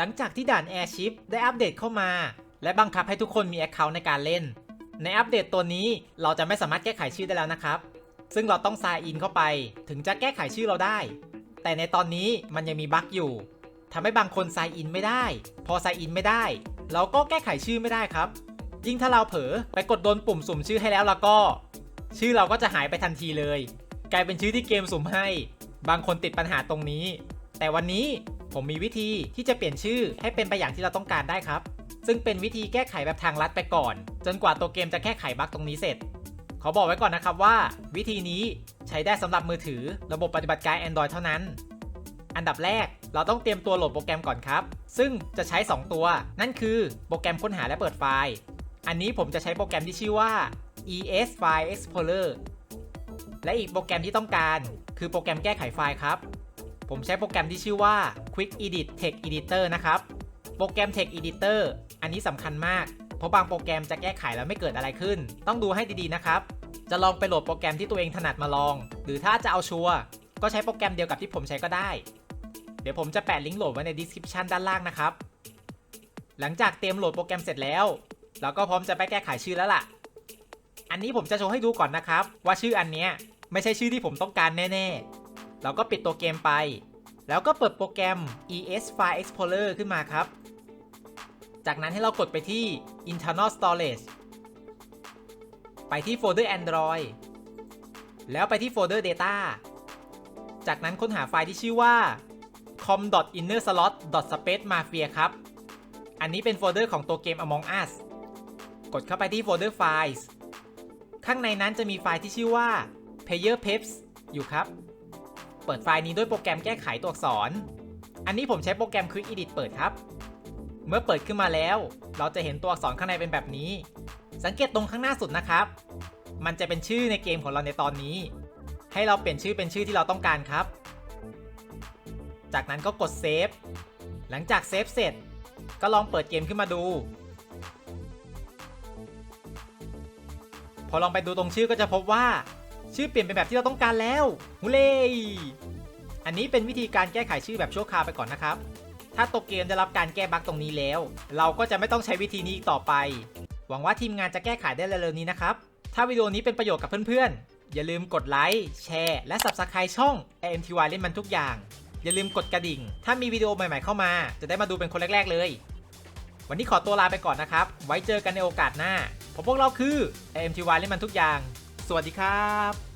หลังจากที่ด่าน Airship ได้อัปเดตเข้ามา และบังคับให้ทุกคนมี Account ในการเล่น ในอัปเดตตัวนี้เราจะไม่สามารถแก้ไขชื่อได้แล้วนะครับ ซึ่งเราต้อง sign in เข้าไปถึงจะแก้ไขชื่อเราได้ แต่ในตอนนี้มันยังมีบั๊กอยู่ทำให้บางคน sign in ไม่ได้ พอ sign in ไม่ได้ เราก็แก้ไขชื่อไม่ได้ครับ ยิ่งถ้าเราเผลอไปกดโดนปุ่มสุ่มชื่อให้แล้วแล้วก็ ชื่อเราก็จะหายไปทันทีเลย กลายเป็นชื่อที่เกมสุ่มให้ บางคนติดปัญหาตรงนี้ แต่วันนี้ ผมมีวิธีที่จะเปลี่ยนชื่อให้เป็นไปอย่างที่เราต้องการได้ครับ ซึ่งเป็นวิธีแก้ไขแบบทางลัดไปก่อน จนกว่าตัวเกมจะแก้ไขบั๊กตรงนี้เสร็จ ขอบอกไว้ก่อนนะครับว่า วิธีนี้ใช้ได้สำหรับมือถือ ระบบปฏิบัติการ Android เท่านั้น อันดับแรกเราต้องเตรียมตัวโหลดโปรแกรมก่อนครับ ซึ่งจะใช้ 2 ตัว นั่นคือโปรแกรมค้นหาและเปิดไฟล์ อันนี้ผมจะใช้โปรแกรมที่ชื่อว่า ES File Explorer และอีกโปรแกรมที่ต้องการ คือโปรแกรมแก้ไขไฟล์ครับ ผมใช้โปรแกรมที่ชื่อว่า Quick Edit Text Editor นะครับ โปรแกรม Text Editor อันนี้สำคัญมาก เพราะบางโปรแกรมจะแก้ไขแล้วไม่เกิดอะไรขึ้น ต้องดูให้ดีๆนะครับ จะลองไปโหลดโปรแกรมที่ตัวเองถนัดมาลอง หรือถ้าจะเอาชัวร์ก็ใช้โปรแกรมเดียวกับที่ผมใช้ก็ได้ เดี๋ยวผมจะแปะลิงก์โหลดไว้ใน description ด้านล่างนะครับ หลังจากเตรียมโหลดโปรแกรมเสร็จแล้ว เราก็พร้อมจะไปแก้ไขชื่อแล้วล่ะ อันนี้ผมจะโชว์ให้ดูก่อนนะครับ ว่าชื่ออันเนี้ยไม่ใช่ชื่อที่ผมต้องการแน่ๆ เราก็ปิดตัวเกมไป แล้วก็เปิดโปรแกรม ES File Explorer ขึ้นมาครับ จากนั้นให้เรากดไปที่ internal storage ไปที่โฟลเดอร์ Android แล้วไปที่โฟลเดอร์ data จากนั้นค้นหาไฟล์ที่ชื่อว่า com.innerslot.spacemafia ครับ อันนี้เป็นโฟลเดอร์ของตัวเกม Among Us กดเข้าไปที่โฟลเดอร์ Files ข้างในนั้นจะมีไฟล์ที่ชื่อว่า player peps อยู่ครับ เปิดไฟล์นี้ด้วยโปรแกรมแก้ไขตัวอักษร อันนี้ผมใช้โปรแกรม Quick Edit เปิดครับ เมื่อเปิดขึ้นมาแล้ว เราจะเห็นตัวอักษรข้างในเป็นแบบนี้ สังเกตตรงข้างหน้าสุดนะครับ มันจะเป็นชื่อในเกมของเราในตอนนี้ ให้เราเปลี่ยนชื่อเป็นชื่อที่เราต้องการครับ จากนั้นก็กดเซฟ หลังจากเซฟเสร็จ ก็ลองเปิดเกมขึ้นมาดู พอลองไปดูตรงชื่อก็จะพบว่า ชื่อเปลี่ยนเป็นแบบที่เราต้องการแล้วฮูเล่อันนี้เป็นวิธีการแก้ไขชื่อแบบชั่วคราวไปก่อนนะครับ ถ้าตัวเกมได้รับการแก้บั๊กตรงนี้แล้ว เราก็จะไม่ต้องใช้วิธีนี้อีกต่อไป หวังว่าทีมงานจะแก้ไขได้เร็วๆนี้นะครับ ถ้าวิดีโอนี้เป็นประโยชน์กับเพื่อนๆ อย่าลืมกดไลค์ แชร์ และ Subscribe ช่อง AMTY เล่นมันทุกอย่าง อย่าลืมกดกระดิ่ง ถ้ามีวิดีโอใหม่ๆเข้ามา จะได้มาดูเป็นคนแรก ๆ เลย วันนี้ขอตัวลาไปก่อนนะครับ ไว้เจอกันในโอกาสหน้าเพราะพวกเราคือ AMTY เล่นมันทุกอย่าง วัสดีครับ